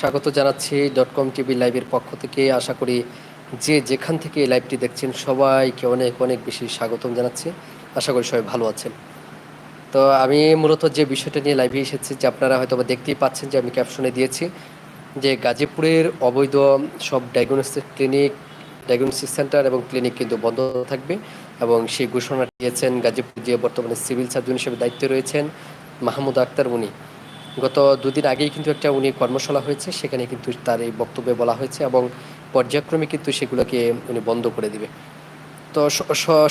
স্বাগত জানাচ্ছি. Dot com TV লাইভের পক্ষ থেকে। আশা করি যে যেখান থেকে এই লাইভটি দেখছেন সবাইকে অনেক অনেক বেশি স্বাগতম জানাচ্ছি। আশা করি সবাই ভালো আছেন। তো আমি মূলত যে বিষয়টা নিয়ে লাইভে এসেছি, যে আপনারা হয়তো দেখতেই পাচ্ছেন যে আমি ক্যাপশনে দিয়েছি, যে গাজীপুরের অবৈধ সব ডায়াগনস্টিক ক্লিনিক ডায়াগনস্টিক সেন্টার এবং ক্লিনিক কিন্তু বন্ধ থাকবে এবং সেই ঘোষণা দিয়েছেন গাজীপুর যে বর্তমানে সিভিল সার্জন হিসেবে দায়িত্বে রয়েছেন মাহমুদ আক্তার উনি। গত দুদিন আগেই কিন্তু একটা উনি কর্মশালা হয়েছে, সেখানে কিন্তু তার এই বক্তব্যে বলা হয়েছে এবং পর্যায়ক্রমে কিন্তু সেগুলোকে উনি বন্ধ করে দিবে। তো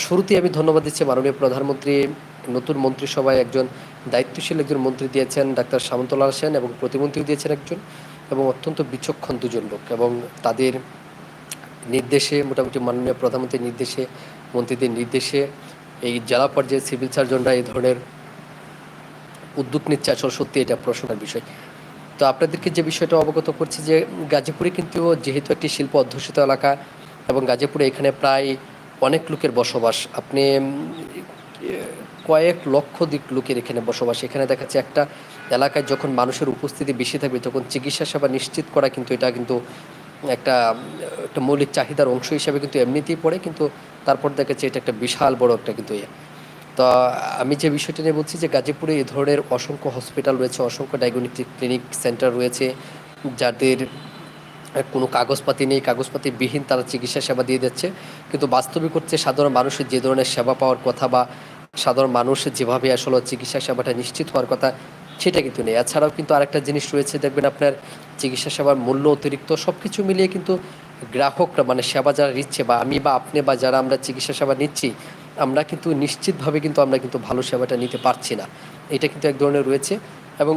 শুরুতেই আমি ধন্যবাদ দিচ্ছি মাননীয় প্রধানমন্ত্রী, নতুন মন্ত্রিসভায় একজন দায়িত্বশীল একজন মন্ত্রী দিয়েছেন, ডাক্তার সামন্তলাল সেন এবং প্রতিমন্ত্রী দিয়েছেন একজন এবং অত্যন্ত বিচক্ষণ দুজন লোক এবং তাদের নির্দেশে, মোটামুটি মাননীয় প্রধানমন্ত্রীর নির্দেশে, মন্ত্রীদের নির্দেশে এই জেলা পর্যায়ে সিভিল সার্জনরা এই ধরনের উদ্যোগ নিচ্ছে আসলে সত্যি এটা প্রশ্নের বিষয়। তো আপনাদেরকে যে বিষয়টা অবগত করছি যে গাজীপুরে কিন্তু যেহেতু একটি শিল্প অধ্যুষিত এলাকা এবং গাজীপুরে এখানে প্রায় অনেক লোকের বসবাস, আপনি কয়েক লক্ষ দিক লোকের এখানে বসবাস। এখানে দেখা যাচ্ছে একটা এলাকায় যখন মানুষের উপস্থিতি বেশি থাকবে তখন চিকিৎসা সেবা নিশ্চিত করা কিন্তু এটা কিন্তু একটা একটা মৌলিক চাহিদার অংশ হিসাবে কিন্তু এমনিতেই পড়ে, কিন্তু তারপর দেখা যাচ্ছে এটা একটা বিশাল বড় একটা কিন্তু ইয়ে। তো আমি যে বিষয়টা নিয়ে বলছি যে গাজীপুরে এ ধরনের অসংখ্য হসপিটাল রয়েছে, অসংখ্য ডায়াগনস্টিক ক্লিনিক সেন্টার রয়েছে, যাদের কোনো কাগজপাতি নেই কাগজপাতি বিহীন তারা চিকিৎসা সেবা দিয়ে যাচ্ছে। কিন্তু বাস্তবিক হচ্ছে সাধারণ মানুষের যে ধরনের সেবা পাওয়ার কথা বা সাধারণ মানুষের যেভাবে আসলে চিকিৎসা সেবাটা নিশ্চিত হওয়ার কথা, সেটা কিন্তু নেই। এছাড়াও কিন্তু আরেকটা জিনিস রয়েছে, দেখবেন আপনার চিকিৎসা সেবার মূল্য অতিরিক্ত সব কিছু মিলিয়ে কিন্তু গ্রাহকরা মানে সেবা যারা নিচ্ছে বা আমি বা আপনি বা যারা আমরা চিকিৎসা সেবা নিচ্ছি আমরা কিন্তু নিশ্চিতভাবে কিন্তু আমরা কিন্তু ভালো সেবাটা নিতে পারছি না। এটা কিন্তু এক ধরনের রয়েছে এবং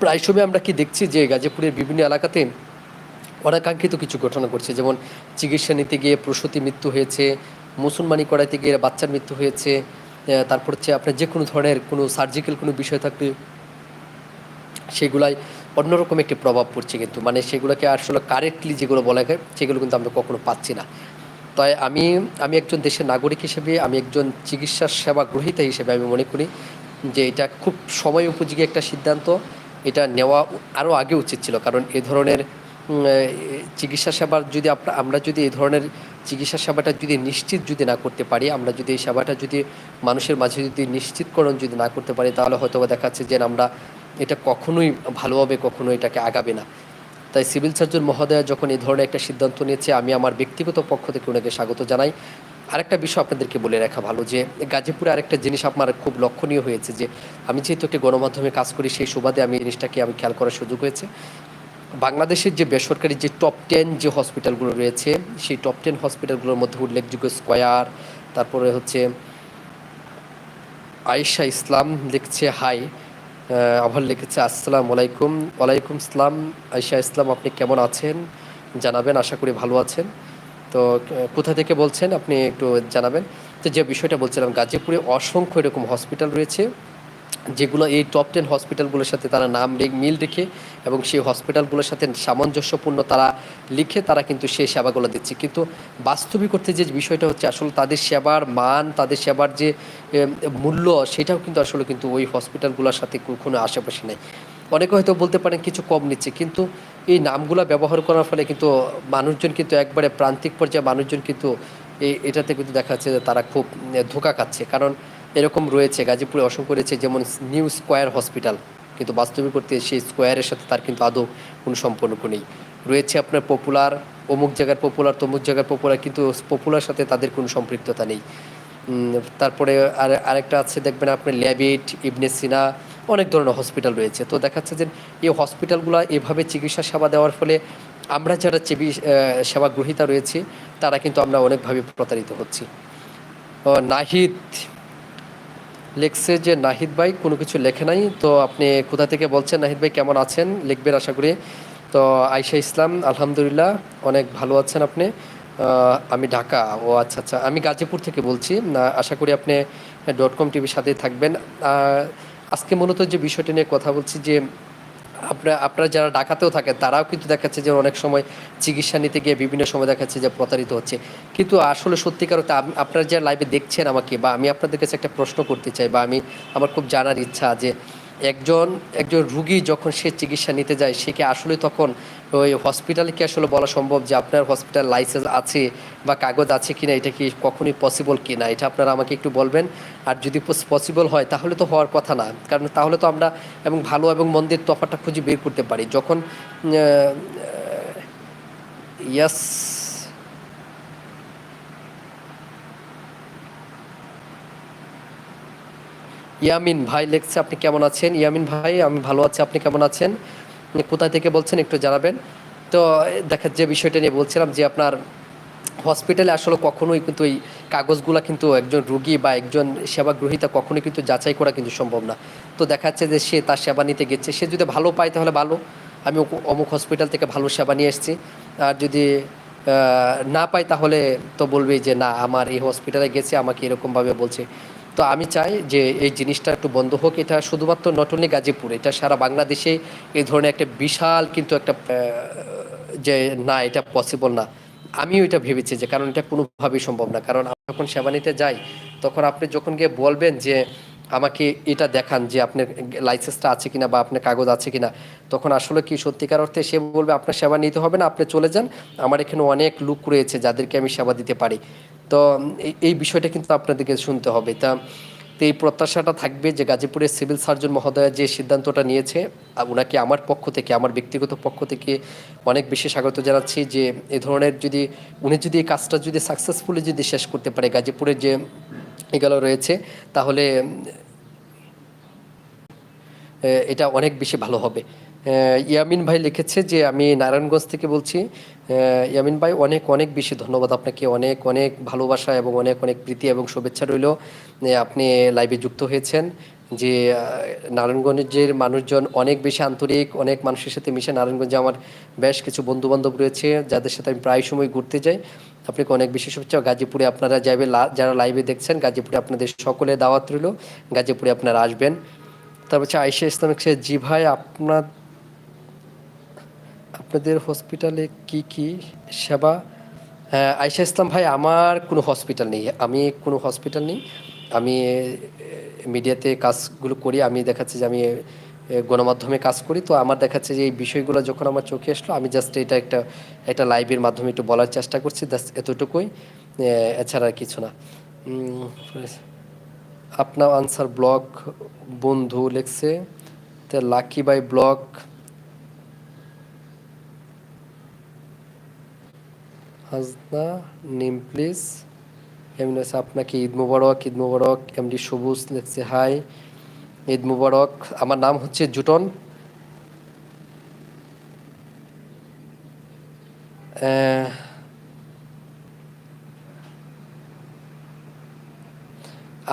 প্রায় সময় আমরা কি দেখছি যে গাজীপুরের বিভিন্ন এলাকাতে অনাকাঙ্ক্ষিত কিছু ঘটনা ঘটছে। যেমন চিকিৎসা নিতে গিয়ে প্রসূতি মৃত্যু হয়েছে, মুসলমানি করাইতে গিয়ে বাচ্চার মৃত্যু হয়েছে তারপর হচ্ছে আপনার যে কোনো ধরনের কোনো সার্জিক্যাল কোনো বিষয় থাকলে সেগুলাই অন্যরকম একটি প্রভাব পড়ছে কিন্তু। মানে সেগুলোকে আসলে কারেক্টলি যেগুলো বলা হয় সেগুলো কিন্তু আমরা কখনো পাচ্ছি না। তাই আমি আমি একজন দেশের নাগরিক হিসেবে, আমি একজন চিকিৎসা সেবা গ্রহীতা হিসেবে আমি মনে করি যে এটা খুব সময় উপযোগী একটা সিদ্ধান্ত। এটা নেওয়া আরও আগে উচিত ছিল, কারণ এ ধরনের চিকিৎসা সেবার যদি আমরা যদি এই ধরনের চিকিৎসা সেবাটা যদি নিশ্চিত যদি না করতে পারি, আমরা যদি এই সেবাটা যদি মানুষের মাঝে যদি নিশ্চিতকরণ যদি না করতে পারি, তাহলে হয়তো বা দেখা যাচ্ছে যে আমরা এটা কখনোই ভালোভাবে কখনো এটাকে আগাবে না। তাই সিভিল সার্জন মহোদয়া যখন এই ধরনের একটা সিদ্ধান্ত নিয়েছে, আমি আমার ব্যক্তিগত পক্ষ থেকে ওনাকে স্বাগত জানাই। আরেকটা বিষয় আপনাদেরকে বলে রাখা ভালো যে, গাজীপুরে আরেকটা জিনিস আমার খুব লক্ষণীয় হয়েছে যে, আমি যেহেতু একটি গণমাধ্যমে কাজ করি, সেই সুবাদে আমি জিনিসটাকে আমি খেয়াল করার সুযোগ হয়েছে। বাংলাদেশের যে বেসরকারি যে টপ টেন যে হসপিটালগুলো রয়েছে, সেই টপ টেন হসপিটালগুলোর মধ্যে উল্লেখযোগ্য স্কয়ার, তারপরে হচ্ছে আয়েশা ইসলাম লিখছে, হাই আবার লিখেছে, আসসালাম আলাইকুম, ওয়ালাইকুম আসসালাম আয়সা ইসলাম, আপনি কেমন আছেন? জানাবেন, আশা করি ভালো আছেন। তো কোথা থেকে বলছেন? আপনি একটু জানাবেন। তো যে বিষয়টা বলছিলাম, গাজীপুরে অসংখ্য এরকম হসপিটাল রয়েছে। যেগুলো এই টপ টেন হসপিটালগুলোর সাথে তারা নাম মিল রেখে এবং সেই হসপিটালগুলোর সাথে সামঞ্জস্যপূর্ণ তারা লিখে তারা কিন্তু সেই সেবাগুলো দিচ্ছে। কিন্তু বাস্তবিক করতে যে বিষয়টা হচ্ছে, আসলে তাদের সেবার মান, তাদের সেবার যে মূল্য, সেটাও কিন্তু আসলে কিন্তু ওই হসপিটালগুলোর সাথে কোনো আশেপাশে নেই। অনেকে হয়তো বলতে পারেন কিছু কম নিচ্ছে, কিন্তু এই নামগুলো ব্যবহার করার ফলে কিন্তু মানুষজন কিন্তু একবারে প্রান্তিক পর্যায়ে মানুষজন কিন্তু এটাতে কিন্তু দেখা যাচ্ছে যে তারা খুব ধোঁকা খাচ্ছে। কারণ এরকম রয়েছে, গাজীপুরে অসংখ্য রয়েছে, যেমন নিউ স্কোয়ার হসপিটাল। কিন্তু বাস্তবিক করতে সেই স্কোয়ারের সাথে তার কিন্তু আদৌ কোনো সম্পর্ক নেই। রয়েছে আপনার পপুলার, অমুক জায়গার পপুলার, তমুক জায়গার পপুলার, কিন্তু পপুলার সাথে তাদের কোনো সম্পৃক্ততা নেই। তারপরে আর, আরেকটা আছে, দেখবেন আপনার ল্যাবিট, ইবনে সিনা, অনেক ধরনের হসপিটাল রয়েছে। তো দেখা যাচ্ছে যে এই হসপিটালগুলো এভাবে চিকিৎসা সেবা দেওয়ার ফলে আমরা যারা চিবি সেবা গ্রহীতা রয়েছে, তারা কিন্তু আমরা অনেকভাবে প্রতারিত হচ্ছি। নাহিদ লেখছে যে নাহিদ ভাই, কোনো কিছু লেখে নাই। তো আপনি কোথা থেকে বলছেন, নাহিদ ভাই কেমন আছেন? লিখবেন আশা করি। তো আয়শা ইসলাম, আলহামদুলিল্লাহ, অনেক ভালো আছেন আপনি। আমি ঢাকা। ও আচ্ছা আচ্ছা আমি গাজীপুর থেকে বলছি। আশা করি আপনি ডট কম টিভির সাথেই থাকবেন। আজকে মূলত যে বিষয়টি নিয়ে কথা বলছি যে আপনারা আপনারা যারা ডাকাতেও থাকেন, তারাও কিন্তু দেখাচ্ছে যে অনেক সময় চিকিৎসা নিতে গিয়ে বিভিন্ন সময় দেখাচ্ছে যে প্রতারিত হচ্ছে। কিন্তু আসলে সত্যিকার আপনার আপনারা যারা লাইভে দেখছেন আমাকে বা আমি আপনাদের কাছে একটা প্রশ্ন করতে চাই বা আমি, আমার খুব জানার ইচ্ছা যে একজন একজন রুগী যখন সে চিকিৎসা নিতে যায়, সে কি আসলে তখন ওই হসপিটালে কি আসলে বলা সম্ভব যে আপনার হসপিটাল লাইসেন্স আছে বা কাগজ আছে কিনা? এটা কি কখনই পসিবল কিনা? এটা আপনারা আমাকে একটু বলবেন। আর যদি পসিবল হয়, তাহলে তো হওয়ার কথা না। কারণ তাহলে তো আমরা এবং ভালো এবং মন্দের তফাটা খুঁজে বের করতে পারি। যখন ইয়াস ইয়ামিন ভাই লেখছে, আপনি কেমন আছেন? ইয়ামিন ভাই, আমি ভালো আছি, আপনি কেমন আছেন? কোথায় থেকে বলছেন একটু জানাবেন। তো, দেখা, যে বিষয়টা নিয়ে বলছিলাম যে আপনার হসপিটালে আসলে কখনোই কিন্তু এই কাগজগুলো কিন্তু একজন রুগী বা একজন সেবা গ্রহীতা কখনোই কিন্তু যাচাই করা কিন্তু সম্ভব না। তো দেখা যাচ্ছে যে সে তার সেবা নিতে গেছে। সে যদি ভালো পায় তাহলে ভালো। আমি অমুক হসপিটাল থেকে ভালো সেবা নিয়ে এসেছি। আর যদি না পাই তাহলে তো বলবে যে, না, আমার এই হসপিটালে গেছে, আমাকে এরকমভাবে বলছে। তো আমি চাই যে এই জিনিসটা একটু বন্ধ হোক। এটা শুধুমাত্র নট অনলি গাজীপুর, এটা সারা বাংলাদেশে এই ধরনের একটা বিশাল কিন্তু একটা যে না, এটা পসিবল না। আমিও এটা ভেবেছি যে, কারণ এটা কোনোভাবেই সম্ভব না। কারণ আমি যখন সেবা নিতে যাই, তখন আপনি যখন গিয়ে বলবেন যে আমাকে এটা দেখান যে আপনার লাইসেন্সটা আছে কিনা বা আপনার কাগজ আছে কিনা। তখন আসলে কি সত্যিকার অর্থে সে বলবে, আপনার সেবা নিতে হবে না, আপনি চলে যান। আমার এখানে অনেক লুক রয়েছে যাদেরকে আমি সেবা দিতে পারি। তো এই বিষয়টা কিন্তু আপনাদেরকে শুনতে হবে। তা তো এই প্রত্যাশাটা থাকবে যে গাজীপুরের সিভিল সার্জন মহোদয়া যে সিদ্ধান্তটা নিয়েছে ওনাকে আমার পক্ষ থেকে, আমার ব্যক্তিগত পক্ষ থেকে অনেক বেশি স্বাগত জানাচ্ছি যে এ ধরনের যদি, উনি যদি এই কাজটা যদি সাকসেসফুলি যদি শেষ করতে পারে, গাজীপুরের যে এগুলো রয়েছে, তাহলে এটা অনেক বেশি ভালো হবে। ইয়ামিন ভাই লিখেছে যে, আমি নারায়ণগঞ্জ থেকে বলছি ইয়ামিন ভাই, অনেক অনেক বেশি ধন্যবাদ আপনাকে। অনেক অনেক ভালোবাসা এবং অনেক অনেক প্রীতি এবং শুভেচ্ছা রইল। আপনি লাইভে যুক্ত হয়েছেন যে নারায়ণগঞ্জের মানুষজন অনেক বেশি আন্তরিক, অনেক মানুষের সাথে মিশে নারায়ণগঞ্জে আমার বেশ কিছু বন্ধু বান্ধব রয়েছে, যাদের সাথে আমি প্রায় সময় ঘুরতে যাই। আপনাকে অনেক বেশি শুভেচ্ছা। গাজীপুরে আপনারা যাবে যারা লাইভে দেখছেন, গাজীপুরে আপনাদের সকলে দাওয়াত রইল। গাজীপুরে আপনারা আসবেন। তারপর হচ্ছে আইসা ইসলাম জি ভাই, আপনার আপনাদের হসপিটালে কি কি সেবা? আয়সা ইসলাম ভাই, আমার কোনো হসপিটাল নেই। আমি কোনো হসপিটাল নেই। আমি মিডিয়াতে কাজগুলো করি। আমি দেখাচ্ছি যে আমি গণমাধ্যমে কাজ করি। তো আমার দেখাচ্ছে যে এই বিষয়গুলো যখন আমার চোখে আসলো, আমি জাস্ট এটা একটা একটা লাইভের মাধ্যমে একটু বলার চেষ্টা করছি। এতটুকুই। এছাড়া আর কিছু না। আপনার আনসার ব্লগ বন্ধু লেখছে লাকি বাই ব্লগ হাজনা, নেম প্লিজ এমনি আছে আপনাকে ঈদ মুবারক ঈদ মুবারক এমডি সবুজ লেখছে হাই ঈদ মুবারক, আমার নাম হচ্ছে জুটন।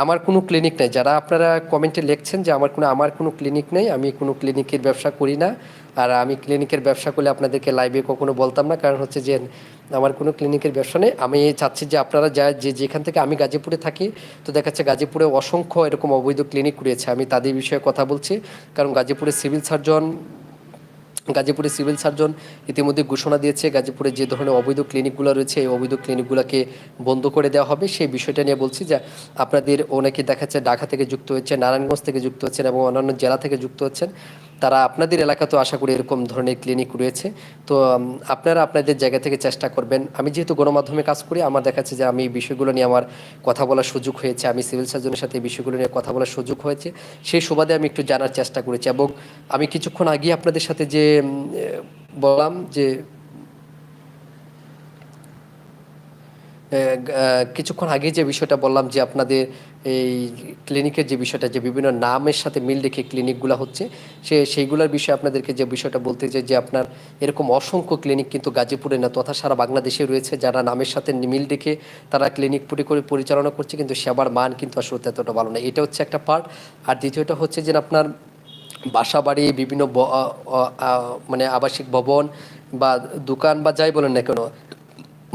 আমার কোনো ক্লিনিক নেই। যারা আপনারা কমেন্টে লিখছেন যে আমার কোনো আমার কোনো ক্লিনিক নেই, আমি কোনো ক্লিনিকের ব্যবসা করি না। আর আমি ক্লিনিকের ব্যবসা করলে আপনাদেরকে লাইভে কখনো বলতাম না। কারণ হচ্ছে যে আমার কোনো ক্লিনিকের ব্যবসা নেই। আমি চাচ্ছি যে আপনারা যা যে যেখান থেকে আমি গাজীপুরে থাকি, তো দেখা যাচ্ছে গাজীপুরে অসংখ্য এরকম অবৈধ ক্লিনিক রয়েছে। আমি তাদের বিষয়ে কথা বলছি। কারণ গাজীপুরে সিভিল সার্জন গাজীপুরে সিভিল সার্জন ইতিমধ্যে ঘোষণা দিয়েছে গাজীপুরে যে ধরনের অবৈধ ক্লিনিকগুলো রয়েছে, এই অবৈধ ক্লিনিকগুলোকে বন্ধ করে দেওয়া হবে। সেই বিষয়টা নিয়ে বলছি যে আপনাদের অনেকে দেখাচ্ছে ঢাকা থেকে যুক্ত হচ্ছে নারায়ণগঞ্জ থেকে যুক্ত হচ্ছেন এবং অন্যান্য জেলা থেকে যুক্ত হচ্ছেন। তারা আপনাদের এলাকাতেও আশা করি এরকম ধরনের ক্লিনিক রয়েছে। তো আপনারা আপনাদের জায়গা থেকে চেষ্টা করবেন। আমি যেহেতু গণমাধ্যমে কাজ করি, আমার দেখাচ্ছে যে আমি এই বিষয়গুলো নিয়ে আমার কথা বলার সুযোগ হয়েছে। আমি সিভিল সার্জনের সাথে এই বিষয়গুলো নিয়ে কথা বলার সুযোগ হয়েছে। সেই সুবাদে আমি একটু জানার চেষ্টা করেছি এবং আমি কিছুক্ষণ আগে আপনাদের সাথে যে বললাম যে কিছুক্ষণ আগে যে বিষয়টা বললাম যে আপনাদের এই ক্লিনিকের যে বিষয়টা, যে বিভিন্ন নামের সাথে মিল রেখে ক্লিনিকগুলো হচ্ছে, সে, সেইগুলোর বিষয়ে আপনাদেরকে যে বিষয়টা বলতে চাই যে আপনার এরকম অসংখ্য ক্লিনিক কিন্তু গাজীপুরে না, তথা সারা বাংলাদেশে রয়েছে, যারা নামের সাথে মিল রেখে তারা ক্লিনিক করে পরিচালনা করছে, কিন্তু সেবার মান কিন্তু আসলে এতটা ভালো না। এটা হচ্ছে একটা পার্ট আর দ্বিতীয়টা হচ্ছে যে আপনার বাসা বাড়ি বিভিন্ন মানে আবাসিক ভবন বা দোকান বা যাই বলেন না কেন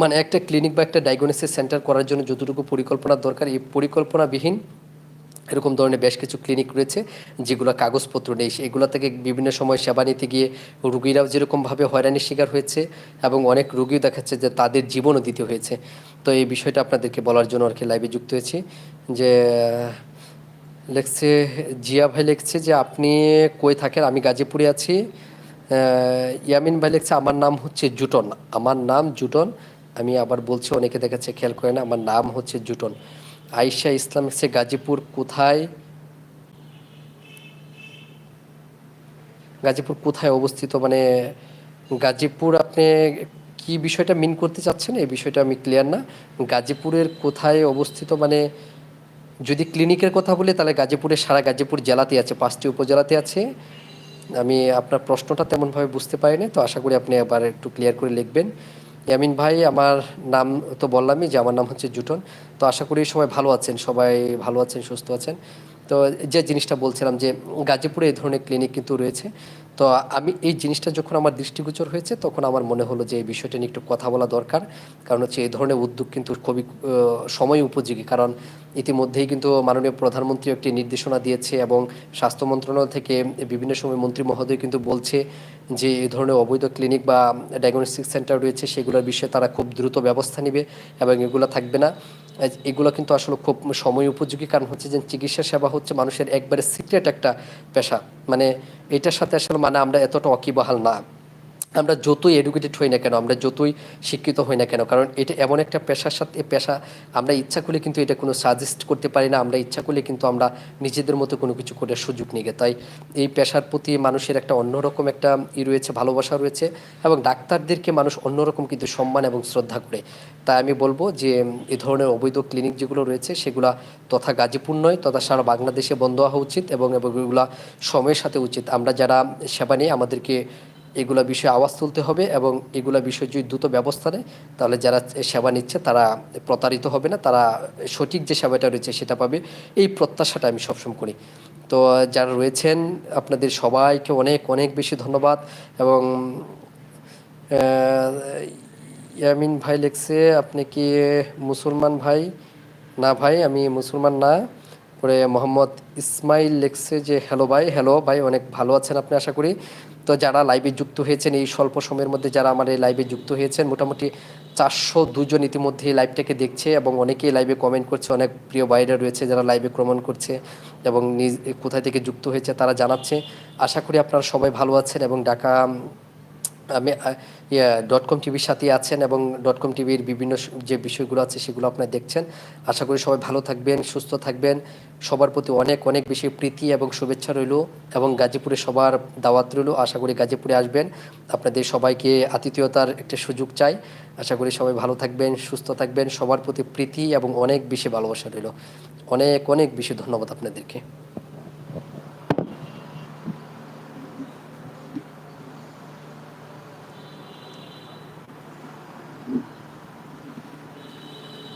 মানে একটা ক্লিনিক বা একটা ডায়াগনোসিস সেন্টার করার জন্য যতটুকু পরিকল্পনার দরকার, এই পরিকল্পনাবিহীন এরকম ধরনের বেশ কিছু ক্লিনিক রয়েছে, যেগুলো কাগজপত্র নেই। এগুলো থেকে বিভিন্ন সময় সেবা নিতে গিয়ে রুগীরাও যেরকমভাবে হয়রানির শিকার হয়েছে এবং অনেক রুগীও দেখাচ্ছে যে তাদের জীবনও দিতে হয়েছে। তো এই বিষয়টা আপনাদেরকে বলার জন্য আর কি লাইভে যুক্ত হয়েছি। যে, লেখছে, জিয়া ভাই লেখছে যে, আপনি কই থাকেন? আমি গাজীপুরে আছি। ইয়ামিন ভাই লিখছে, আমার নাম হচ্ছে জুটন। আমার নাম জুটন। আমি আবার বলছি, অনেকে দেখাচ্ছে খেয়াল করে না আমার নাম হচ্ছে জুটন। আয়েশা ইসলাম সে গাজীপুর কোথায়? গাজীপুর কোথায় অবস্থিত? মানে গাজীপুর আপনি কি বিষয়টা মিন করতে চাচ্ছেন? এই বিষয়টা আমি ক্লিয়ার না। গাজীপুরের কোথায় অবস্থিত? মানে যদি ক্লিনিকের কথা বলি, তাহলে গাজীপুরের সারা গাজীপুর জেলাতে আছে, পাঁচটি উপজেলাতে আছে। আমি আপনার প্রশ্নটা তেমনভাবে বুঝতে পারিনি, তো আশা করি আপনি আবার একটু ক্লিয়ার করে লিখবেন। ইয়ামিন ভাই, আমার নাম তো বললামই যে আমার নাম হচ্ছে জুটন। তো আশা করি সবাই ভালো আছেন, সবাই ভালো আছেন, সুস্থ আছেন। তো যে জিনিসটা বলছিলাম যে গাজীপুরে এই ধরনের ক্লিনিক কিন্তু রয়েছে। তো আমি এই জিনিসটা যখন আমার দৃষ্টিগোচর হয়েছে, তখন আমার মনে হলো যে এই বিষয়টা নিয়ে একটু কথা বলা দরকার। কারণ হচ্ছে এই ধরনের উদ্যোগ কিন্তু খুবই সময় উপযোগী। কারণ ইতিমধ্যেই কিন্তু মাননীয় প্রধানমন্ত্রী একটি নির্দেশনা দিয়েছে এবং স্বাস্থ্য মন্ত্রণালয় থেকে বিভিন্ন সময় মন্ত্রী মহোদয় কিন্তু বলছে যে এই ধরনের অবৈধ ক্লিনিক বা ডায়াগনস্টিক সেন্টার রয়েছে, সেগুলোর বিষয়ে তারা খুব দ্রুত ব্যবস্থা নেবে এবং এগুলো থাকবে না। এগুলো কিন্তু আসলে খুব সময় উপযোগী, কারণ হচ্ছে যে চিকিৎসা সেবা হচ্ছে মানুষের একবারে সিক্রেট একটা পেশা। মানে এটার সাথে আসলে মানে আমরা এতটা অকিবহাল না। আমরা যতই এডুকেটেড হই না কেন, আমরা যতই শিক্ষিত হই না কেন, কারণ এটা এমন একটা পেশার সাথে পেশা, আমরা ইচ্ছা করলে কিন্তু এটা কোনো সাজেস্ট করতে পারি না, আমরা ইচ্ছা করলে কিন্তু আমরা নিজেদের মতো কোনো কিছু করে সুযোগ নিয়ে তাই এই পেশার প্রতি মানুষের একটা অন্যরকম একটা ই রয়েছে, ভালোবাসা রয়েছে, এবং ডাক্তারদেরকে মানুষ অন্যরকম কিন্তু সম্মান এবং শ্রদ্ধা করে। তাই আমি বলব যে, এ ধরনের অবৈধ ক্লিনিক যেগুলো রয়েছে, সেগুলা তথা গাজীপুর নয়, তথা সারা বাংলাদেশে বন্ধ হওয়া উচিত, এবং এবং এগুলা সময়ের সাথে উচিত। আমরা যারা সেবা নিয়ে আমাদেরকে এগুলা বিষয়ে আওয়াজ তুলতে হবে এবং এগুলা বিষয়ে যদি দ্রুত ব্যবস্থা নেয়, তাহলে যারা সেবা নিচ্ছে তারা প্রতারিত হবে না, তারা সঠিক যে সেবাটা রয়েছে সেটা পাবে। এই প্রত্যাশাটা আমি সবসময় করি। তো যারা রয়েছেন, আপনাদের সবাইকে অনেক অনেক বেশি ধন্যবাদ এবং ইয়ামিন ভাই লিখছে, আপনি কি মুসলমান ভাই? না ভাই, আমি মুসলমান না। পরে মোহাম্মদ ইসমাইল লিখছে যে, হ্যালো ভাই হ্যালো ভাই, অনেক ভালো আছেন আপনি আশা করি? তো যারা লাইভে যুক্ত হয়েছেন এই স্বল্প সময়ের মধ্যে, যারা আমার এই লাইভে যুক্ত হয়েছেন, মোটামুটি চারশো দুজন ইতিমধ্যে এই লাইভটাকে দেখছে এবং অনেকেই লাইভে কমেন্ট করছে। অনেক প্রিয় বাইরে রয়েছে যারা লাইভে ক্রমণ করছে এবং নিজ, কোথায় থেকে যুক্ত হয়েছে তারা জানাচ্ছে। আশা করি আপনারা সবাই ভালো আছেন এবং ঢাকা আমি ডট কম টিভির সাথে আছেন এবং ডট কম টিভির বিভিন্ন যে বিষয়গুলো আছে সেগুলো আপনারা দেখছেন। আশা করি সবাই ভালো থাকবেন, সুস্থ থাকবেন। সবার প্রতি অনেক অনেক বেশি প্রীতি এবং শুভেচ্ছা রইল এবং গাজীপুরে সবার দাওয়াত রইল। আশা করি গাজীপুরে আসবেন। আপনাদের সবাইকে আতিথেয়তার একটা সুযোগ চাই। আশা করি সবাই ভালো থাকবেন, সুস্থ থাকবেন। সবার প্রতি প্রীতি এবং অনেক বেশি ভালোবাসা রইল। অনেক অনেক বেশি ধন্যবাদ আপনাদেরকে।